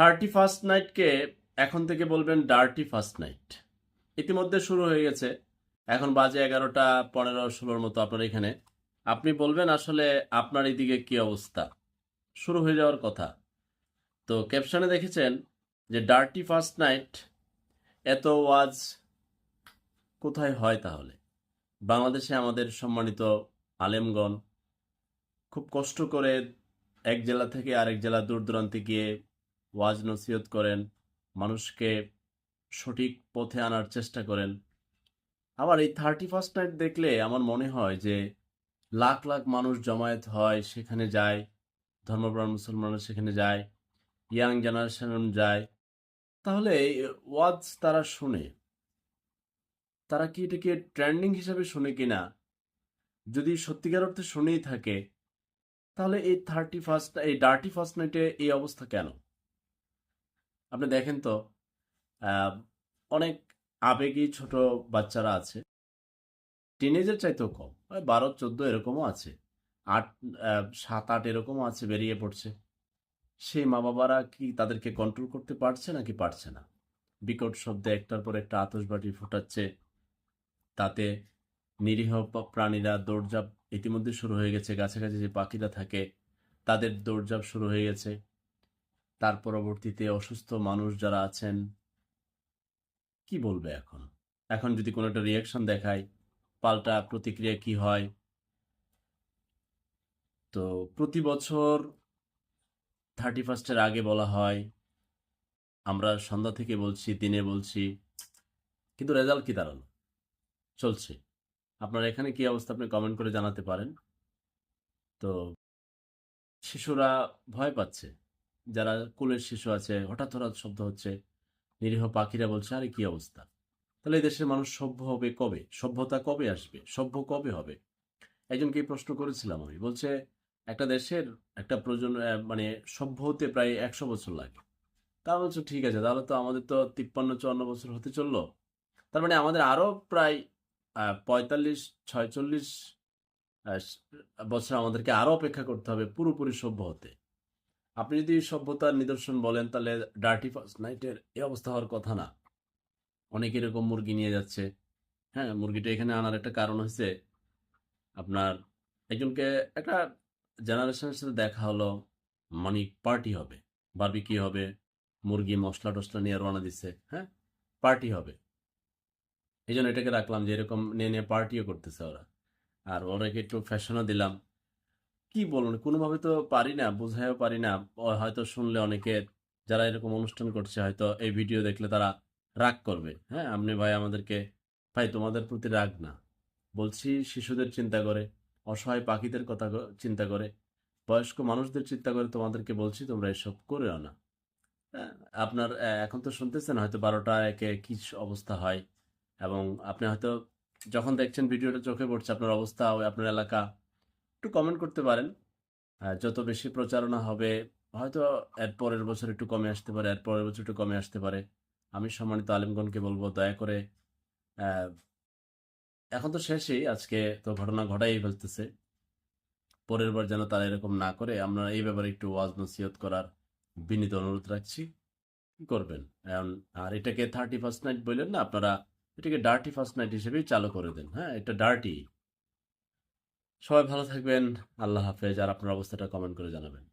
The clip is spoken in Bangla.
থার্টি ফার্স্ট নাইটকে এখন থেকে বলবেন ডার্টি ফার্স্ট নাইট। ইতিমধ্যে শুরু হয়ে গেছে। এখন বাজে এগারোটা পনেরো ষোলোর মতো আপনার এখানে। আপনি বলবেন আসলে আপনার এদিকে কি অবস্থা? শুরু হয়ে যাওয়ার কথা। তো ক্যাপশনে দেখেছেন যে ডার্টি ফার্স্ট নাইট এত ওয়াজ কোথায় হয় তাহলে? বাংলাদেশে আমাদের সম্মানিত আলেমগণ খুব কষ্ট করে এক জেলা থেকে আরেক জেলা দূর দূরান্তে গিয়ে ওয়াজ নসিহত করেন, মানুষকে সঠিক পথে আনার চেষ্টা করেন। আবার এই থার্টি ফার্স্ট নাইট দেখলে আমার মনে হয় যে লাখ লাখ মানুষ জমায়েত হয়, সেখানে যায়, ধর্মপ্রাণ মুসলমানরা সেখানে যায় ইয়াং জেনারেশন যায়। তাহলে ওয়াজ তারা শুনে, তারা কি এটাকে ট্রেন্ডিং হিসাবে শুনে কিনা? যদি সত্যিকার অর্থে শুনেই থাকে, তাহলে এই থার্টি ফার্স্ট এই ডার্টি ফার্স্ট নাইটে এই অবস্থা কেন? আপনি দেখেন তো অনেক আবেগী ছোট বাচ্চারা আছে। টিনেজের চাইতেও কম, ওই বারো, চোদ্দ এরকমও আছে। আট সাত, আট এরকমও আছে বেরিয়ে পড়ছে। সেই মা বাবারা কি তাদেরকে কন্ট্রোল করতে পারছে নাকি পারছে না? বিকট শব্দে একটার পর একটা আতশবাজি ফোটাচ্ছে। তাতে নিরীহ প্রাণীরা দৌড়ঝাঁপ ইতিমধ্যে শুরু হয়ে গেছে। গাছে গাছে যে পাখিরা থাকে, তাদের দৌড়ঝাঁপ শুরু হয়ে গেছে। তার পরবর্তীতে অসুস্থ মানুষ যারা আছেন, কি বলবে এখন? এখন যদি কোনো একটা রিয়াকশন দেখায়, পাল্টা প্রতিক্রিয়া কি হয়? তো প্রতি বছর থার্টি ফার্স্টের আগে বলা হয়, আমরা সন্ধ্যা থেকে বলছি, দিনে বলছি, কিন্তু রেজাল্ট কি দাঁড়াল? চলছে। আপনার এখানে কি অবস্থা আপনি কমেন্ট করে জানাতে পারেন। তো শিশুরা ভয় পাচ্ছে। যারা কুলের শিশু আছে, হঠাৎ হঠাৎ শব্দ হচ্ছে, নিরীহ পাখিরা বলছে, আরে, কি অবস্থা? তাহলে এই দেশের মানুষ সভ্য হবে কবে? সভ্যতা কবে আসবে? সভ্য কবে হবে? একজনকে প্রশ্ন করেছিলাম আমি। বলছে, একটা দেশের একটা প্রয়োজন মানে সভ্য হতে প্রায় একশো বছর লাগে। তা বলছো, ঠিক আছে, তাহলে তো আমাদের তো তিপ্পান্ন, চুয়ান্ন বছর হতে চলল। তার মানে আমাদের আরও প্রায় পঁয়তাল্লিশ, ছয়চল্লিশ বছর আমাদেরকে আরও অপেক্ষা করতে হবে পুরোপুরি সভ্য হতে। আপনি যদি সভ্যতার নিদর্শন বলেন, তাহলে ডার্টি ফার্স্ট নাইটের এই অবস্থা হওয়ার কথা না। অনেকে এরকম মুরগি নিয়ে যাচ্ছে। হ্যাঁ মুরগিটা এখানে আনার একটা কারণ হয়েছে আপনার একজনকে একটা জেনারেশনের সাথে দেখা হলো মানে পার্টি হবে বারবিকি হবে, মুরগি মশলা টসলা নিয়ে রওনা দিচ্ছে হ্যাঁ পার্টি হবে। এই জন্য এটাকে রাখলাম যে এরকম নিয়ে নিয়ে পার্টিও করতেছে ওরা। আর ওরাকে একটু ফ্যাশনও দিলাম। কি বলুন কোনোভাবে তো পারি না বোঝাইও পারি না। হয়তো শুনলে অনেকে যারা এরকম অনুষ্ঠান করছে হয়তো এই ভিডিও দেখলে তারা রাগ করবে। হ্যাঁ আপনি ভাই আমাদেরকে ভাই তোমাদের প্রতি রাগ না। বলছি শিশুদের চিন্তা করে অসহায় পাখিদের কথা চিন্তা করে বয়স্ক মানুষদের চিন্তা করে তোমাদেরকে বলছি তোমরা এসব করেও না। হ্যাঁ, আপনার এখন তো শুনতেছেন হয়তো বারোটা একে কি অবস্থা হয়। এবং আপনি হয়তো যখন দেখছেন ভিডিওটা চোখে পড়ছে আপনার অবস্থা আপনার এলাকা একটু কমেন্ট করতে পারেন। যত বেশি প্রচারণা হবে, হয়তো এর পরের বছর একটু কমে আসতে পারে, এর পরের বছর একটু কমে আসতে পারে। আমি সম্মানিত আলিমগণকে বলব, দয়া করে এখন তো শেষই, আজকে তো ঘটনা ঘটাই ফেলতেছে। পরের বার যেন তারা এরকম না করে, আমরা এই ব্যাপারে একটু ওয়াজ নসিহত করার বিনীত অনুরোধ রাখছি। কি করবেন আর এটাকে থার্টি ফার্স্ট নাইট বললেন না, আপনারা এটাকে ডার্টি ফার্স্ট নাইট হিসেবেই চালু করে দেন। হ্যাঁ এটা ডার্টি সবাই ভালো থাকবেন আল্লাহ হাফেজ। আর আপনার অবস্থাটা কমেন্ট করে জানাবেন।